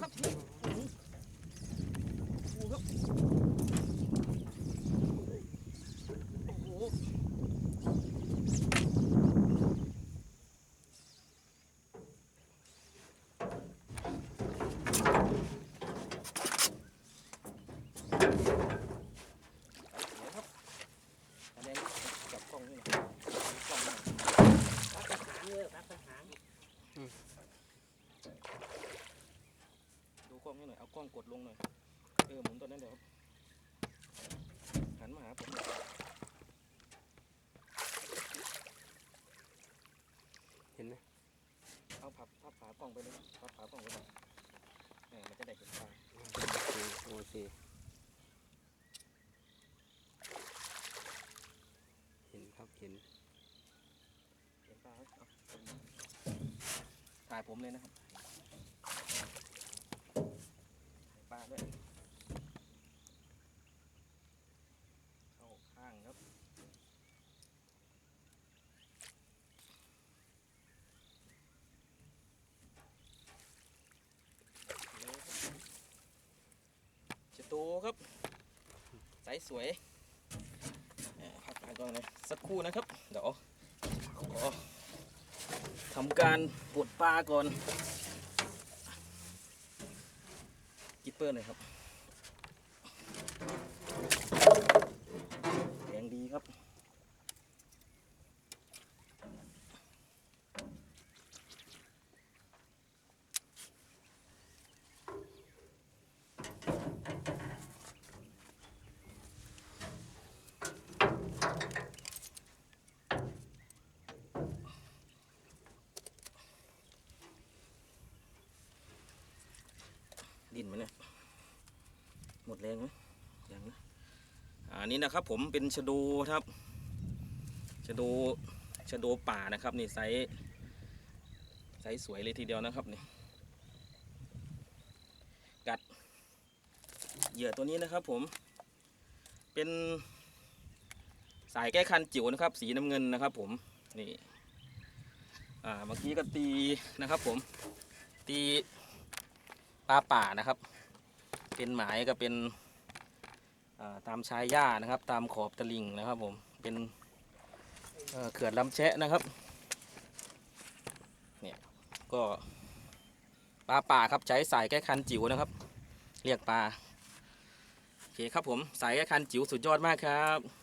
ครับดูครับโอ้โหครับอันนี้จับกล้องนี่น่อยกล้องนี่น่อยพักทหารเลยพักทหารดูก ล้องนี่หน่อย เอากล้องกดลงหน่อย เออหมุนตัวนั้นเดี๋ยวหันมาหาผมหน่อยเห็นไหมเอาพับพับฝากล้องไปเลยพับฝากล้องไปเลยเออมันจะได้เห็นตาโอเคเห็นครับเห็น เห็นตาไหมเอาถ่ายผมเลยนะครับถ่ายป้า ด้วยเข้าข้างครับจะโตครับใสสวยพักกันก่อนนะสักครู่นะครับ เดี๋ยวขอทำการปลดปลาก่อนกิป เปอร์หน่อยครับแรงดีครับ ดินไหมเนี่ย แรงไหมยังนะอ่านี่นะครับผมเป็นชะดูครับชะดูชะดูป่านะครับนี่ไซส์ไซส์สวยเลยทีเดียวนะครับนี่กัดเหยื่อตัวนี้นะครับผมเป็นสายแก้คันจิ๋วนะครับ สีน้ำเงินนะครับผมนี่อ่าเมื่อกี้ก็ตีนะครับผมตีปลาป่านะครับ เป็นหมายก็เป็นตามชายหญ้านะครับ ตามขอบตลิ่งนะครับผมเป็นเเขื่อนลำแชะนะครับเนี่ยก็ปลาป่าครับใช้สายแก้คันจิ๋วนะครับ เรียกปลาโอเคครับผมสายแก้คันจิ๋วสุดยอดมากครับ